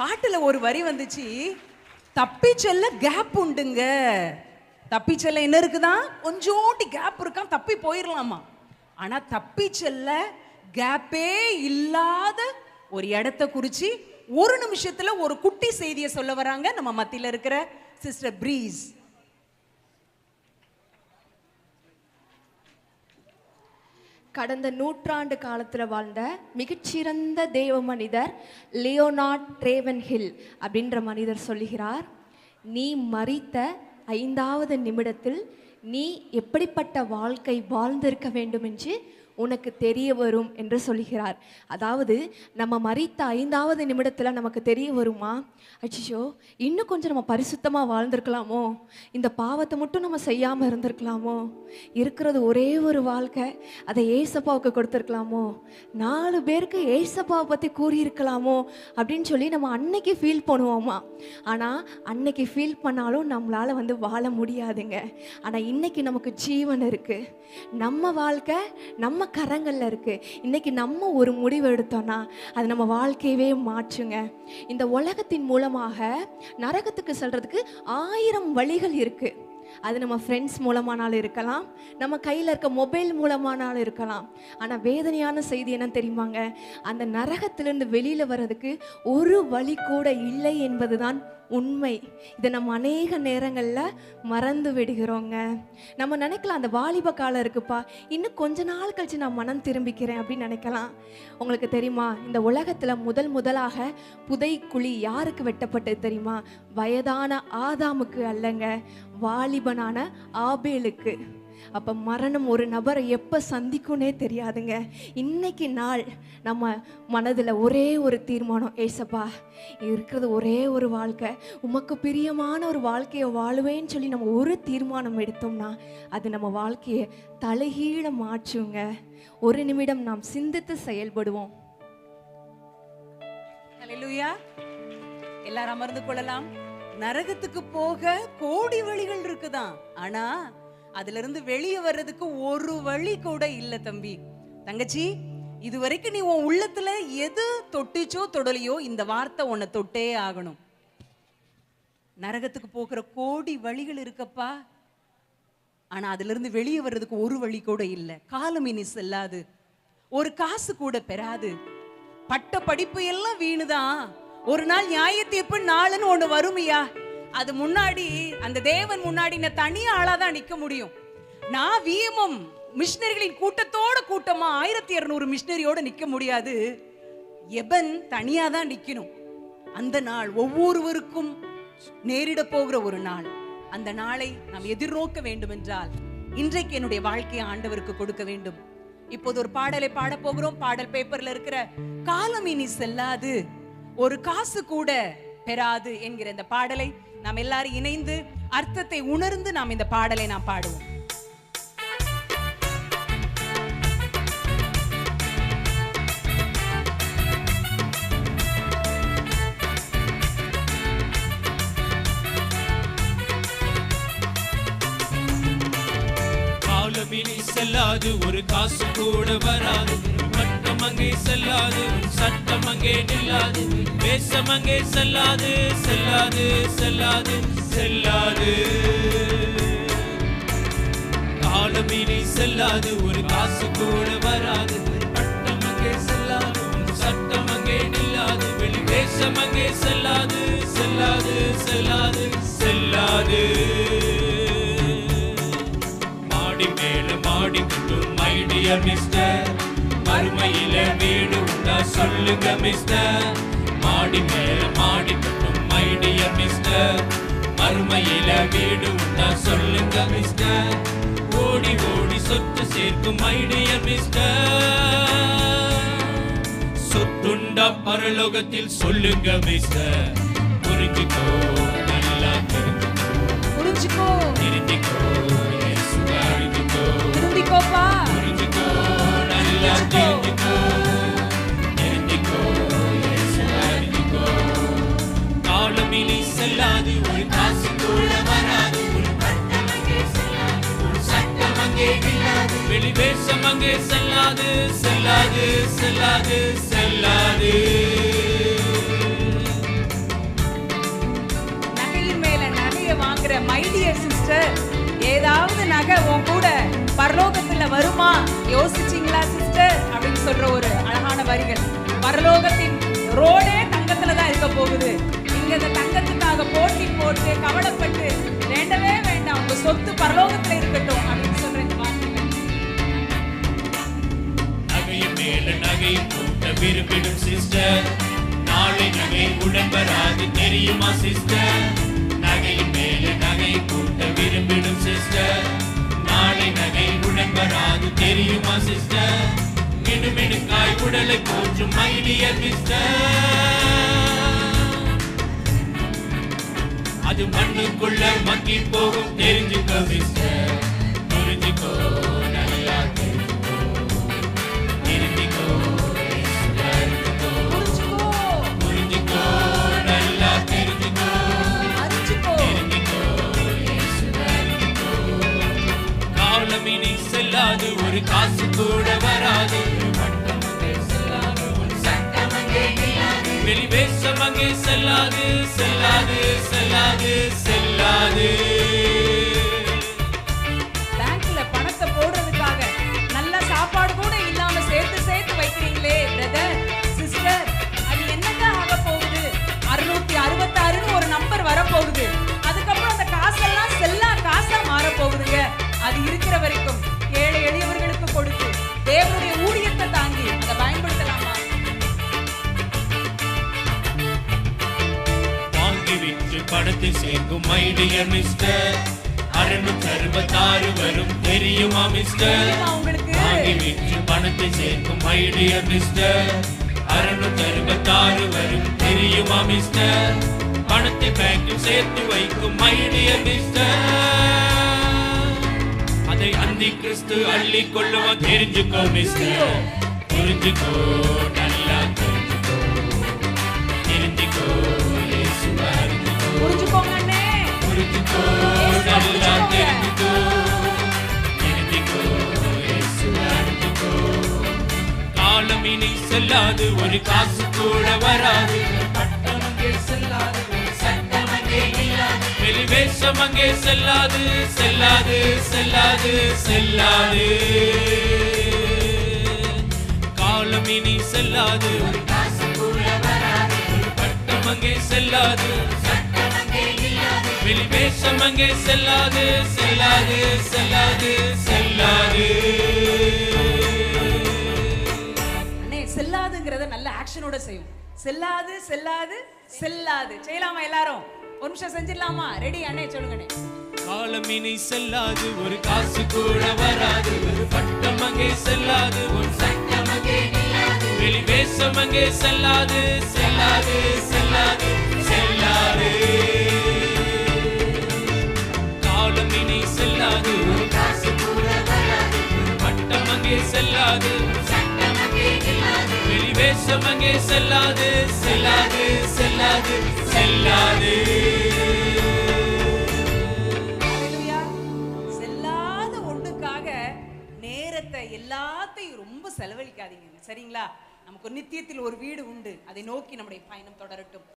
பாட்டில் ஒரு வரி வந்துச்சு தப்பி செல்ல கேப் உண்டுங்க. தப்பி செல்ல என்ன இருக்குதான் கொஞ்சோண்டி கேப் இருக்கான் தப்பி போயிடலாமா ஆனால் தப்பி செல்ல கேப்பே இல்லாத ஒரு இடத்த குறித்து ஒரு நிமிஷத்தில் ஒரு குட்டி செய்தியை சொல்ல வராங்க நம்ம மத்தியில் இருக்கிற சிஸ்டர் பிரீஸ் கடந்த நூற்றாண்டு காலத்தில் வாழ்ந்த மிகச்சிறந்த தெய்வ மனிதர் லியோனார்ட் ட்ரேவன் ஹில் அப்படின்ற மனிதர் சொல்லுகிறார் நீ மறித்த ஐந்தாவது நிமிடத்தில் நீ எப்படிப்பட்ட வாழ்க்கை வாழ்ந்திருக்க வேண்டும் என்று உனக்கு தெரிய வரும் என்று சொல்கிறார். அதாவது நம்ம மறித்த ஐந்தாவது நிமிடத்தில் நமக்கு தெரிய வருமா? அச்சிஷோ இன்னும் கொஞ்சம் நம்ம பரிசுத்தமாக வாழ்ந்திருக்கலாமோ? இந்த பாவத்தை மட்டும் நம்ம செய்யாமல் இருந்திருக்கலாமோ? இருக்கிறது ஒரே ஒரு வாழ்க்கை அதை ஏசப்பாவுக்கு கொடுத்துருக்கலாமோ? நாலு பேருக்கு ஏசப்பாவை பற்றி கூறியிருக்கலாமோ? அப்படின்னு சொல்லி நம்ம அன்னைக்கு ஃபீல் பண்ணுவோமா? ஆனால் அன்னைக்கு ஃபீல் பண்ணாலும் நம்மளால் வந்து வாழ முடியாதுங்க. ஆனால் இன்னைக்கு நமக்கு ஜீவன் இருக்குது நம்ம வாழ்க்கை நம்ம கரங்களில் இருக்குது இன்னைக்கு நம்ம ஒரு முடிவு எடுத்தோம்னா அது நம்ம வாழ்க்கையவே மாற்றுங்க. இந்த உலகத்தின் மூலமாக நரகத்துக்கு செல்றதுக்கு ஆயிரம் வழிகள் இருக்குது அது நம்ம ஃப்ரெண்ட்ஸ் மூலமானாலும் இருக்கலாம் நம்ம கையில் இருக்க மொபைல் மூலமானாலும் இருக்கலாம். ஆனால் வேதனையான செய்தி என்ன தெரியுமாங்க? அந்த நரகத்திலிருந்து வெளியில் வர்றதுக்கு ஒரு வழி கூட இல்லை என்பதுதான் உண்மை. இதை நம்ம அநேக நேரங்களில் மறந்து விடுகிறோங்க. நம்ம நினைக்கலாம் அந்த வாலிப காலம் இருக்குப்பா இன்னும் கொஞ்ச நாள் கழிச்சு நான் மனம் திரும்பிக்கிறேன் அப்படின்னு நினைக்கலாம். உங்களுக்கு தெரியுமா இந்த உலகத்தில் முதல் முதலாக புதைக்குழி யாருக்கு வெட்டப்பட்டது தெரியுமா? வயதான ஆதாமுக்கு அல்லங்க வாலிபனான ஆபேலுக்கு. அப்போ மரணம் ஒரு நபரை எப்போ சந்திக்கும்னே தெரியாதுங்க. இன்னைக்கு நாள் நம்ம மனதில் ஒரே ஒரு தீர்மானம் ஏசப்பா இருக்கிறது ஒரே ஒரு வாழ்க்கை. உமக்கு பிரியமான ஒரு வாழ்க்கையை வாழுவேன்னு சொல்லி நம்ம ஒரு தீர்மானம் எடுத்தோம்னா அது நம்ம வாழ்க்கையை தலைகீழ மாற்றுங்க. ஒரு நிமிடம் நாம் சிந்தித்து செயல்படுவோம். எல்லாரும் அமர்ந்து கொள்ளலாம். நரகத்துக்கு போக கோடி வழிகள் இருக்குதான். ஆனா அதுல இருந்து வெளியே வர்றதுக்கு ஒரு வழி கூட இல்ல தம்பி. தங்கச்சி இது வரைக்கும் நீ உன் உள்ளத்துல எது தொட்டுச்சோ தொடலையோ இந்த வார்த்தை உன்னை தொட்டே ஆகணும். நரகத்துக்கு போகிற கோடி வழிகள் இருக்கப்பா. ஆனா அதுல இருந்து வெளியே வர்றதுக்கு ஒரு வழி கூட இல்ல. காலம் இனி செல்லாது. ஒரு காசு கூட பெறாது. பட்ட படிப்பு எல்லாம் வீணுதான். ஒரு நாள் நியாயத்தீர்ப்பு நாளுன்னு ஒண்ணு வருமையா அது முன்னாடி அந்த தேவன் முன்னாடி நான் ஆளா தான் நிக்க முடியும். நான் விஎம்எம் மிஷினரிகளின் கூட்டத்தோட கூட்டமா ஆயிரத்தி இருநூறு மிஷினரியோட நிக்க முடியாது. எபன் தனியா தான் நிக்கணும். அந்த நாள் ஒவ்வொருவருக்கும் நேரிட போகிற ஒரு நாள். அந்த நாளை நாம் எதிர்நோக்க வேண்டும் என்றால் இன்றைக்கு என்னுடைய வாழ்க்கையை ஆண்டவருக்கு கொடுக்க வேண்டும். இப்போது ஒரு பாடலை பாட போகிறோம். பாடல் பேப்பர்ல இருக்கிற காலம் இனி செல்லாது. ஒரு காசு கூட பெறாது என்கிற இந்த பாடலை நாம் எல்லாரும் இணைந்து அர்த்தத்தை உணர்ந்து நாம் இந்த பாடலை நாம் பாடுவோம். செல்லாது ஒரு காசு கூட வராது. பட்டம் அங்கே செல்லாது சட்டம் அங்கே நில்லாது வேஷம் அங்கே செல்லாது செல்லாது செல்லாது செல்லாது. காலம் இனி செல்லாது ஒரு காசு கூட வராது. பட்டம் அங்கே செல்லாது சட்டம் அங்கே நில்லாது வெளி வேஷம் அங்கே செல்லாது செல்லாது செல்லாது செல்லாது. மாடி மேல மாடி கொட்டும் மைடியர் மிஸ்டர் மறுமையில வீடு உண்டா சொல்லுங்க மிஸ்டர் மாடி மேல மாடி கொட்டும் மை டியர் மிஸ்டர் மறுமையில வீடு உண்டா சொல்லுங்க மிஸ்டர் ஓடி ஓடி சொத்து சேர்க்கும் மை டியர் மிஸ்டர் சொத்துண்டா பரலோகத்தில் சொல்லுங்க மிஸ்டர் புரிஞ்சுக்கோ நல்லா தெரிஞ்சுக்கோ. புரிஞ்சுக்கோ. தெரிஞ்சுக்கோ இயேசுவை வெளி வேஷம் அங்கே செல்லாது செல்லாது செல்லாது செல்லாது. நகையின் மேல நகையை வாங்குற மைடியர் சிஸ்டர் ஏதாவது நகை உன் கூட பரலோகத்துல வருமா? யோசிச்சீங்களா சிஸ்டர் அப்படின்னு சொல்ற ஒரு அழகான வரிகள். பரலோகத்தின் ரோடே தங்கத்துல தான் இருக்க போகுது. நீங்க இந்த தங்கத்துக்காக போட்டி போட்டு கவலைப்பட்டு வேண்டவே வேண்டாம் உங்க சொத்து பரலோகத்துல இருக்கட்டும் அப்படின்னு நகையின் நகை கூட்ட விரும்பிடும் சிஸ்டர் நாளை நகை உடன் வராது தெரியுமா சிஸ்டர் நகையின் மேல நகை கூட்ட விரும்பிடும் சிஸ்டர் நாளை நகை உடன் வராது தெரியுமா சிஸ்டர் மினுமினுக்காய் உடலை போற்றும் மைடிய மிஸ்டர் அது மண்ணுக்குள்ள மக்கி போகும் தெரிஞ்சுக்கோ சிஸ்டர் புரிஞ்சுக்கோ. ஒரு காசு கூட வராது. ஒரு வெளி அங்கே செல்லாது செல்லாது செல்லாது செல்லாது. சேர்க்கும் மைடியர் மிஸ்டர் அறுநூற்றி அறுபத்தாறு வரும் தெரியுமா மிஸ்டர் வாங்கி விற்று பணத்தை சேர்க்கும் மைடியர் மிஸ்டர் அறுநூற்றி அறுபத்தாறு வரும் தெரியுமா மிஸ்டர் பணத்தை பேங்கில் சேர்த்து வைக்கும் மைடியர் மிஸ்டர் அதை அந்தி கிறிஸ்து அள்ளி கொள்ளுவான் தெரிஞ்சுக்கோ மிஸ்டர் புரிஞ்சுக்கோ நல்லா தெரிஞ்சுக்கோ. தெரிஞ்சுக்கோ புரிஞ்சுக்கோங்க அண்ணே நல்லா தெரிஞ்சுக்கோ தெரிஞ்சுக்கோ இயேசுவை காலம் இனி செல்லாது ஒரு காசு கூட வராது. வெளிவேஷம் அங்கே செல்லாது செல்லாது செல்லாது செல்லாது காலம் இனி செல்லாது ஒரு காசு கூட வராது பட்டம் அங்கே செல்லாது. வெளி வேஷம் அங்கே செல்லாது செல்லாது செல்லாது செல்லாது. அண்ணே செல்லாதுங்கிறத நல்ல ஆக்ஷனோட செய்யும். செல்லாது செல்லாது செல்லாது. செய்யலாமா எல்லாரும்? ஒரு நிமிஷம் செஞ்சிடலாமா? ரெடி அண்ணே சொல்லுங்க அண்ணே காலம் இனி செல்லாது ஒரு காசு கூட வராது. ஒரு பட்டம் அங்கே செல்லாது ஒரு சட்டம் அங்கே வெளி வேஷம் அங்கே செல்லாது செல்லாது செல்லாது. தேசம் அங்கே செல்லாது செல்லாது செல்லாது செல்லாது. செல்லாத ஒண்ணுக்காக நேரத்தை எல்லாத்தையும் ரொம்ப செலவழிக்காதீங்க. சரிங்களா? நமக்கு ஒரு நித்தியத்தில் ஒரு வீடு உண்டு. அதை நோக்கி நம்முடைய பயணம் தொடரட்டும்.